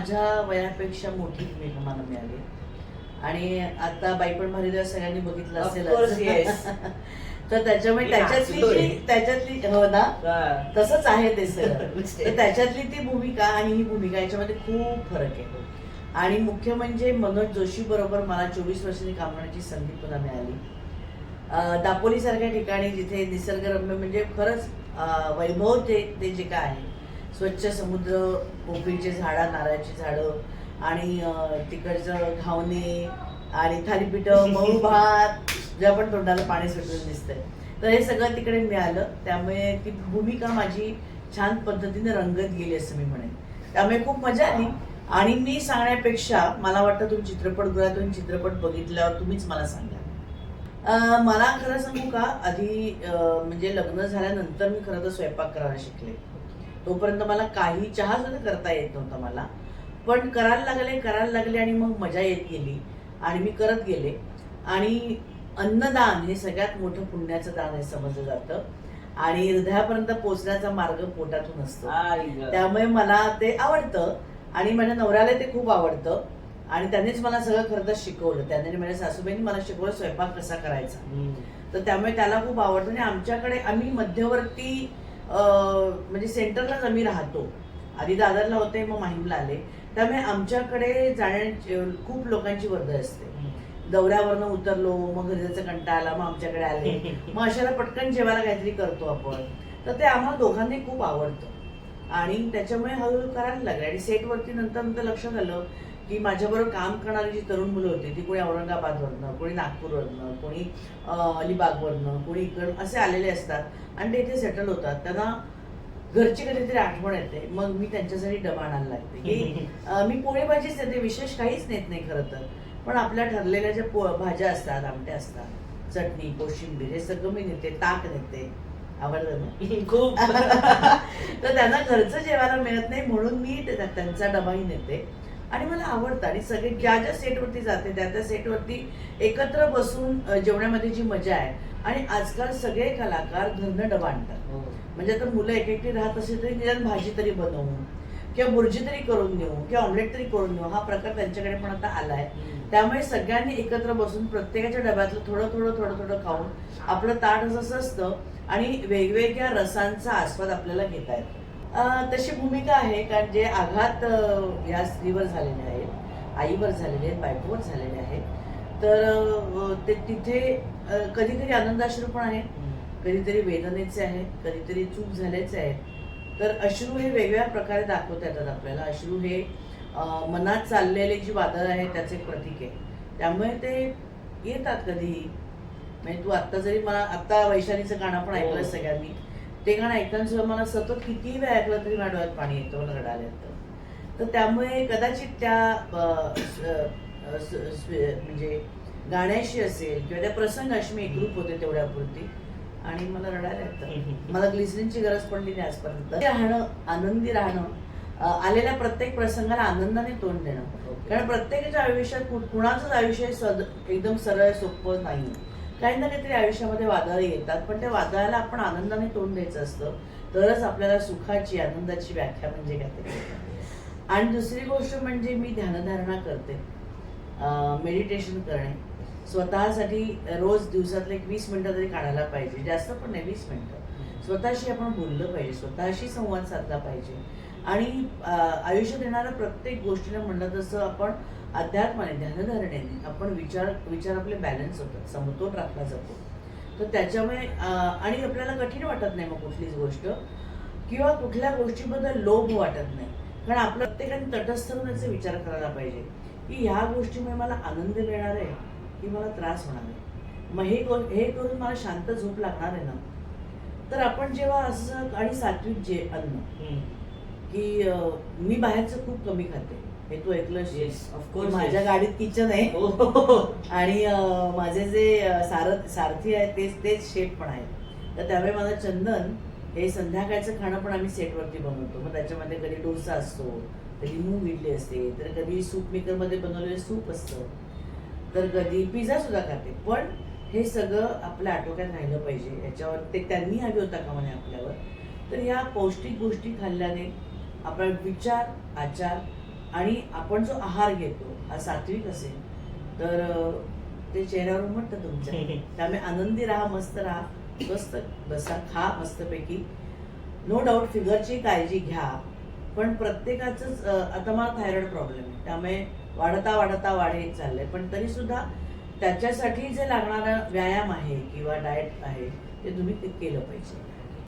माझ्या वयापेक्षा मोठी भूमिका मला मिळाली. आणि आता बाई पण भारी सगळ्यांनी बघितलं असेल. तर त्याच्यामुळे त्याच्यातली. जी त्याच्यातली हो ना. तसंच आहे ते सगळं. तर त्याच्यातली ती भूमिका आणि ही भूमिका याच्यामध्ये खूप फरक आहे. आणि मुख्य म्हणजे मनोज जोशी बरोबर मला चोवीस वर्षांनी काम करण्याची संधी पुन्हा मिळाली. अं, दापोलीसारख्या ठिकाणी जिथे निसर्गरम्य म्हणजे खरंच वैभव ते ते जे काय आहे स्वच्छ समुद्र पोपळीचे झाडं नारळाची झाडं आणि तिकडचं घावणे आणि थालीपीठं मऊ भात जे आपण तोंडाला पाणी सुटून दिसतंय. तर हे सगळं तिकडे मिळालं. त्यामुळे ती भूमिका माझी छान पद्धतीने रंगत गेली असं मी म्हणेन. त्यामुळे खूप मजा आली. आणि मी सांगण्यापेक्षा मला वाटतं तुम्ही चित्रपटगृहातून चित्रपट बघितल्यावर तुम्हीच मला सांगा. अं, मला खरं सांगू का? आधी म्हणजे लग्न झाल्यानंतर मी खरं तर स्वयंपाक करायला शिकले. तोपर्यंत मला काही चहा सुद्धा करता येत नव्हता मला. पण करायला लागले करायला लागले आणि मग मजा येत गेली. आणि मी करत गेले. आणि अन्नदान हे सगळ्यात मोठं पुण्याचं दान आहे समजलं जातं. आणि हृदयापर्यंत पोचण्याचा मार्ग पोटातून असतो. त्यामुळे मला ते आवडतं. आणि माझ्या नवऱ्याला ते खूप आवडतं. आणि त्यांनीच मला सगळं खरं तर शिकवलं. त्यांनी माझ्या सासूबाईंनी मला शिकवलं स्वयंपाक कसा करायचा. तर त्यामुळे त्याला खूप आवडतं. आणि आमच्याकडे आम्ही मध्यवर्ती म्हणजे सेंटरलाच आम्ही राहतो आधी दादरला होते मग माहीमला आले त्यामुळे आमच्याकडे जाण्याची खूप लोकांची वर्दळ असते. दौऱ्यावरनं उतरलो मग घरी जायचं कंटाळा आला मग आमच्याकडे आले. मग अशाला पटकन जेवायला काहीतरी करतो आपण. तर ते आम्हाला दोघांनी खूप आवडतं. आणि त्याच्यामुळे हळूहळू करायला लागले. आणि सेटवरती नंतर नंतर लक्षात आलं की माझ्याबरोबर काम करणारी जी तरुण मुलं होती ती कोणी औरंगाबादवरनं कोणी नागपूरवरनं कोणी अलिबागवरनं कोणी इकडं असे आलेले असतात आणि ते इथे सेटल होतात. त्यांना घरची कधीतरी आठवण येते. मग मी त्यांच्यासाठी डबा आणायला लागते. की मी पोळी भाजीच देते विशेष काहीच नेत नाही खरं तर. पण आपल्या ठरलेल्या ज्या पो भाज्या असतात आमट्या असतात चटणी कोशिंबीर हे सगळं मी नेते ताक नेते. आवडतं ना खूप. तर त्यांना घरचं जेवायला मिळत नाही म्हणून मी त्यांचा डबाही नेते. आणि मला आवडतं. आणि सगळे ज्या ज्या सेटवरती जाते त्या त्या सेटवरती एकत्र बसून जेवण्यामध्ये जी मजा आहे. आणि आजकाल सगळे कलाकार घरनं डबा आणतात हो. म्हणजे आता मुलं एक एकटी राहत असेल तरी निदान भाजी तरी बनवून किंवा बुर्जी तरी करून नेऊ किंवा ऑमलेट तरी करून नेऊ हा प्रकार त्यांच्याकडे पण आता आलाय. त्यामुळे सगळ्यांनी एकत्र बसून प्रत्येकाच्या डब्यातलं थोडं थोडं थोडं थोडं खाऊन आपलं ताट असं असतं आणि वेगवेगळ्या रसांचा आस्वाद आपल्याला घेता येतो. तशी भूमिका आहे कारण जे आघात या स्त्रीवर झालेले आहेत आईवर झालेले आहेत बायकोवर झालेले आहेत तर ते तिथे कधी कधी आनंदाश्रू पण आहेत कधीतरी वेदनेचे आहेत कधीतरी चूक झाल्याचे आहेत. तर अश्रू हे वेगवेगळ्या प्रकारे दाखवता येतात आपल्याला. अश्रू हे मनात चाललेले जी वादळ आहे त्याचे प्रतीक आहे. त्यामुळे ते येतात कधीही म्हणजे तू आत्ता जरी मला आत्ता वैशालीचं गाणं पण ऐकलं हो. सगळ्यांनी ते गाणं ऐकताना सुद्धा मला सतत कितीही वेळ ऐकलं तरी माझ्या डोळ्यात पाणी येतं मला रडायला येतं. तर त्यामुळे कदाचित त्या म्हणजे गाण्याशी असेल किंवा त्या प्रसंगाशी मी एकरूप होते तेवढ्यापुरती आणि मला रडायला येतं. मला ग्लिसरीनची गरज पडली नाही आजपर्यंत. राहणं आनंदी राहणं आलेल्या प्रत्येक प्रसंगाला आनंदाने तोंड देणं. कारण प्रत्येकाच्या आयुष्यात कुणाचंच आयुष्य सद एकदम सरळ सोपं नाही काही ना काहीतरी आयुष्यामध्ये वादळ येतात पण त्या वादळाला आपण आनंदाने तोंड द्यायचं असतं. तरच आपल्याला सुखाची आनंदाची व्याख्या म्हणजे काय ते आणि दुसरी गोष्ट म्हणजे मी ध्यानधारणा करते. मेडिटेशन करणे. स्वतःसाठी रोज दिवसातले एक वीस मिनिटं तरी काढायला पाहिजे. जास्त पण नाही वीस मिनटं. स्वतःशी आपण बोललं पाहिजे. स्वतःशी संवाद साधला पाहिजे. आणि आयुष्य आयुष्यात येणाऱ्या प्रत्येक गोष्टीला म्हणलं तसं आपण अध्यात्माने ध्यानधारणेने आपण विचार विचार आपले बॅलन्स होतात. समतोल राखला जातो. तर त्याच्यामुळे आणि आपल्याला कठीण वाटत नाही मग कुठलीच गोष्ट. किंवा कुठल्या गोष्टीबद्दल लोभ वाटत नाही. कारण आपलं प्रत्येकाने तटस्थ राहून याचा विचार करायला पाहिजे. की ह्या गोष्टीमुळे मला आनंद मिळणार आहे की मला त्रास होणार आहे. मग हे करून हे करून मला शांत झोप लागणार आहे ना? तर आपण जेव्हा असं आणि सात्विक जे अन्न की मी बाहेरचं खूप कमी खाते. हे तू ऐकलं Yes, of course, माझ्या. गाडीत किचन आहे हो. आणि माझे जे सारथ सारथी आहेत तेच तेच शेफ पण आहेत तर त्यामुळे माझं चंदन हे संध्याकाळचं खाणं पण आम्ही सेटवरती बनवतो. मग त्याच्यामध्ये कधी डोसा असतो कधी मूग इडली असते तर कधी सूप मेकरमध्ये बनवलेलं सूप असतं. तर कधी पिझ्झा सुद्धा खाते. पण हे सगळं आपल्या आटोक्यात राहिलं पाहिजे. याच्यावर ते त्यांनी हवी होता का म्हणे आपल्यावर. तर ह्या पौष्टिक गोष्टी खाल्ल्याने आपला विचार आचार आणि आपण जो आहार घेतो हा सात्विक असेल तर ते चेहऱ्यावर उमटतं तुमच्या. त्यामुळे आनंदी राहा मस्त राहा स्वस्त बसा खा मस्तपैकी. नो डाऊट फिगरची काळजी घ्या. पण प्रत्येकाचंच अ, आता मला थायरॉइड प्रॉब्लेम आहे. त्यामुळे वाढता वाढता वाढत चाललंय. पण तरी सुद्धा त्याच्यासाठी जे लागणारा व्यायाम आहे किंवा डाएट आहे ते तुम्ही केलं पाहिजे.